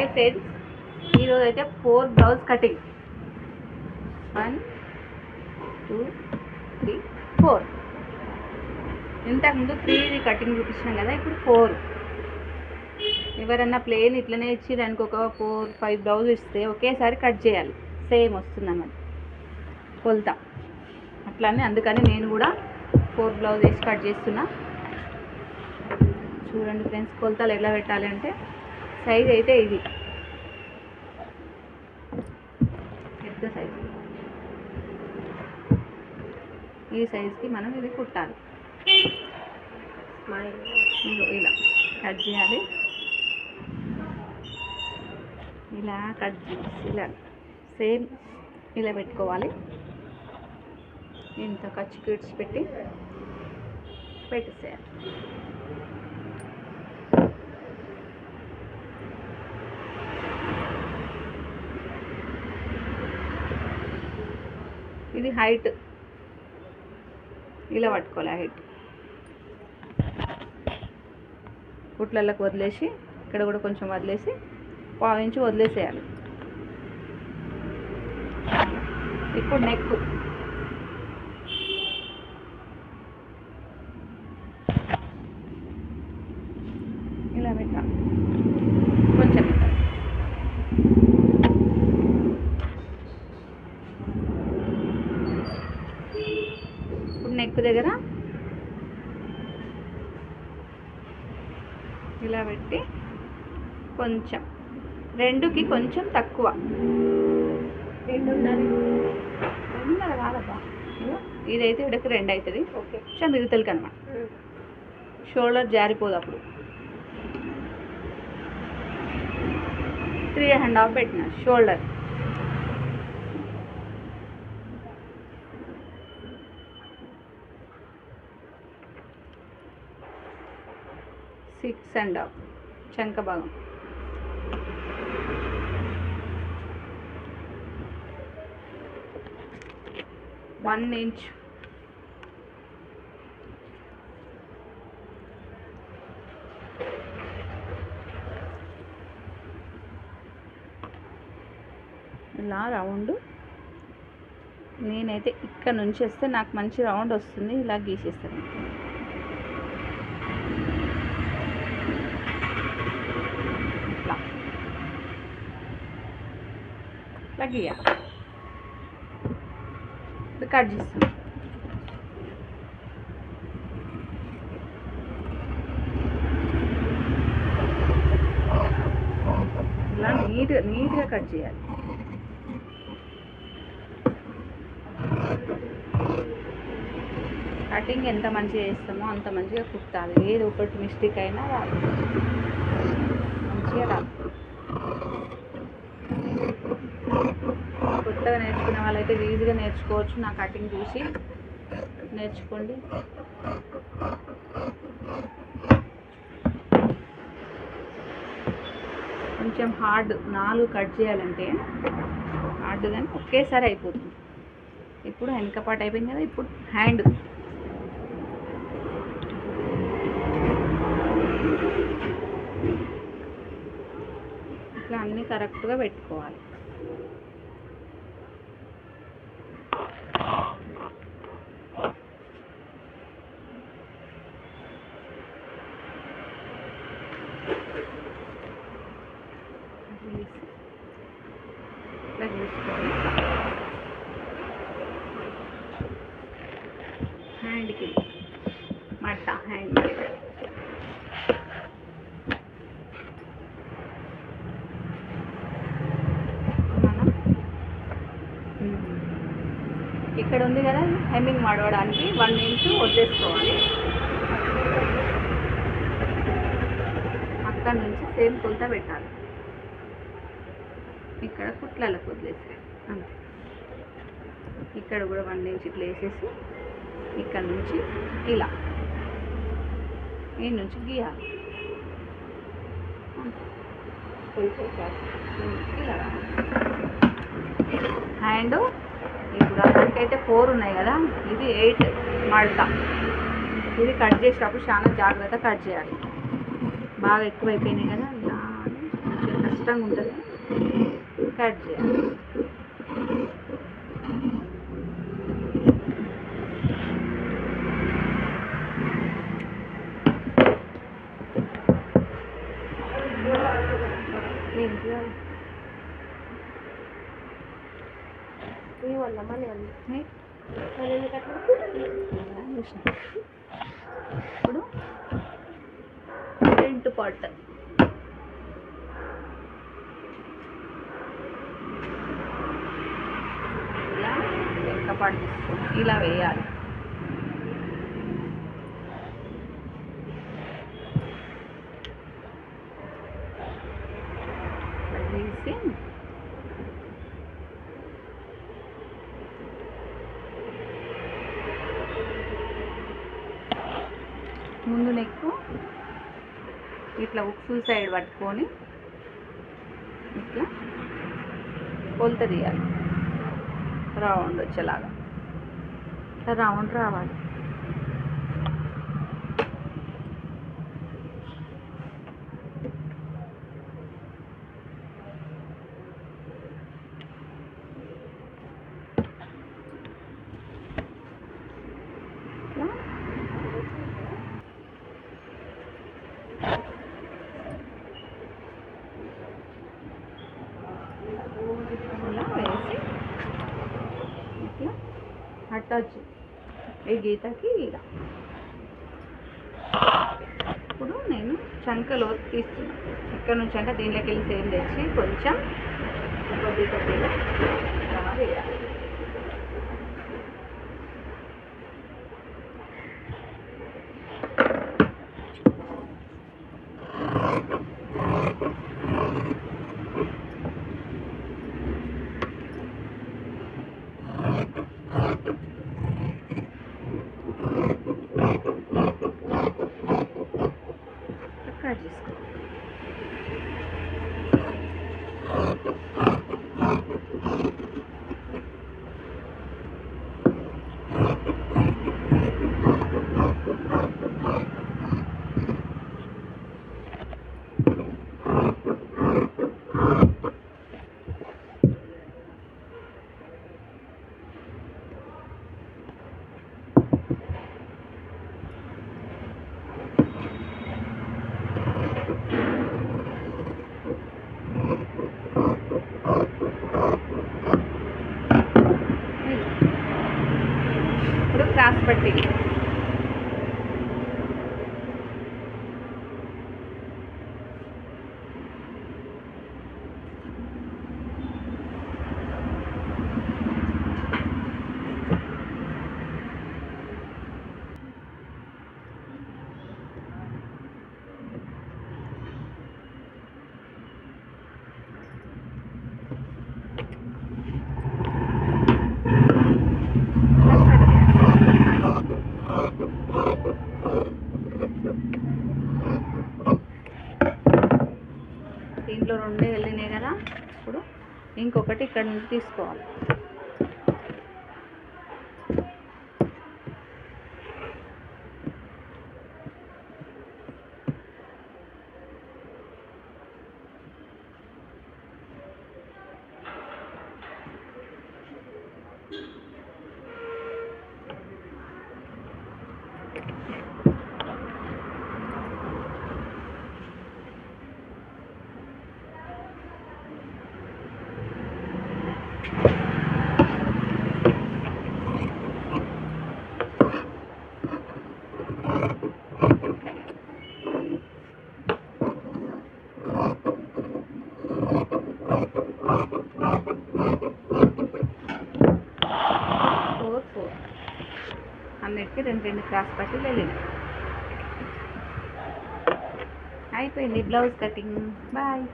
Hi friends ఈరోజు అయితే four blouse cutting one two three four ఇంతకుముందు త్రీ కటింగ్ చూపించినాం కదా ఇప్పుడు ఫోర్ ఎవరన్నా ప్లేన్ ఇట్లనే ఇచ్చి దానికి ఒక ఫోర్ ఫైవ్ బ్లౌజ్ ఇస్తే ఒకేసారి కట్ చేయాలి. సేమ్ వస్తుంది అన్నమాట కొలత. అట్లానే అందుకని నేను కూడా ఫోర్ బ్లౌజ్ వేసి కట్ చేస్తున్నా. చూడండి ఫ్రెండ్స్ కొలతలు ఎలా పెట్టాలి అంటే సైజ్ అయితే ఇది. పెద్ద సైజు. ఈ సైజ్కి మనం ఇది కుట్టాలి. ఇలా కట్ చేయాలి. ఇలా కట్ చేసి ఇలా సేమ్ ఇలా పెట్టుకోవాలి. ఇంత ఖర్చు కిడ్స్ పెట్టి పెట్టేసేయాలి. ఇది హైట్ ఇలా పట్టుకోవాలి హైట్ కుట్లలోకి వదిలేసి ఇక్కడ కూడా కొంచెం వదిలేసి పావించి వదిలేసేయాలి. ఇప్పుడు నెక్ ఇలా పెట్టాలి కొంచెం పెట్టాలి ఇప్పుడు నెక్ దగ్గర ఇలా పెట్టి కొంచెం. రెండుకి కొంచెం తక్కువ. ఇదైతే ఇక్కడికి రెండు అవుతుంది ఓకే. కొంచెం మిగుతలకి అనమాట షోల్డర్ జారిపోదు అప్పుడు. త్రీ అండ్ హాఫ్ పెట్టిన షోల్డర్. Six and half. చంక భాగం. వన్ ఇంచ్ ఇలా రౌండ్. నేనైతే ఇక్కడ నుంచి వస్తే నాకు మంచి రౌండ్ వస్తుంది. ఇలా గీసేస్తాను. ఇట్లా ఇట్లా గీయాలి. కట్ చేస్తాం. ఇలా నీట్గా నీట్గా కట్ చేయాలి. కటింగ్ ఎంత మంచిగా చేస్తామో అంత మంచిగా కుట్టాలి. ఏది ఒకటి మిస్టేక్ అయినా రాదు. మంచిగా రాదు. కొత్తగా నేర్చుకున్న అయితే ఈజీగా నేర్చుకోవచ్చు నా కటింగ్ చూసి. నేర్చుకోండి. కొంచెం హార్డ్ నాలుగు కట్ చేయాలంటే హార్డ్ కానీ ఒకేసారి అయిపోతుంది. ఇప్పుడు వెనక పాట అయిపోయింది కదా ఇప్పుడు హ్యాండ్. ఇట్లా అన్నీ కరెక్ట్గా పెట్టుకోవాలి. హ్యాండ్ ఇక్కడ ఉంది కదా హెమ్మింగ్ మడవడానికి వన్ ఇంచ్ వదిలేసుకోవాలి. అక్కడ నుంచి సేమ్ కొలత పెట్టాలి. ఇక్కడ కుట్లలకు వదిలేసి అంతే. ఇక్కడ కూడా వన్ ఇంచ్ ఇట్లా వేసేసి ఇక్కడ నుంచి ఇలా. ఈ నుంచి గీయాలి అండ్ ఇప్పుడు అక్కడికైతే ఫోర్ ఉన్నాయి కదా ఇది ఎయిట్ మడత. ఇది కట్ చేసేటప్పుడు చాలా జాగ్రత్త కట్ చేయాలి. బాగా ఎక్కువైపోయినాయి కదా ఇలా కష్టంగా ఉంటుంది. కట్ చేయాలి. ఇప్పుడు ఫ్రంట్ పార్ట్. ఇలా వెనక పార్ట్ తీసుకొని ఇలా వేయాలి. ఇట్లా ఉక్సు సైడ్ పట్టుకొని ఇట్లా కొలత తీయాలి. రౌండ్ వచ్చేలాగా. ఇట్లా రౌండ్ రావాలి ఇట్లా ఇలా వేసి ఇట్లా అటాచ్ ఈ గీతకి ఇలా. ఇప్పుడు నేను చంకలో తీస్తున్నాను ఇక్కడ నుంచి అంటే దీనిలోకి వెళ్ళి సేమ్ తెచ్చి కొంచెం కొద్ది కొద్దిగా వేయాలి కట్ చేసుకో ఇప్పుడు క్రాస్ పట్టి దీంట్లో రెండే వెళ్ళినాయి కదా ఇప్పుడు ఇంకొకటి ఇక్కడ నుంచి తీసుకోవాలి ఫోర్ ఫోర్ అన్నిటికీ రెండు రెండు క్రాస్ పట్టి వెళ్ళినాయి అయిపోయింది బ్లౌజ్ కటింగ్. బాయ్.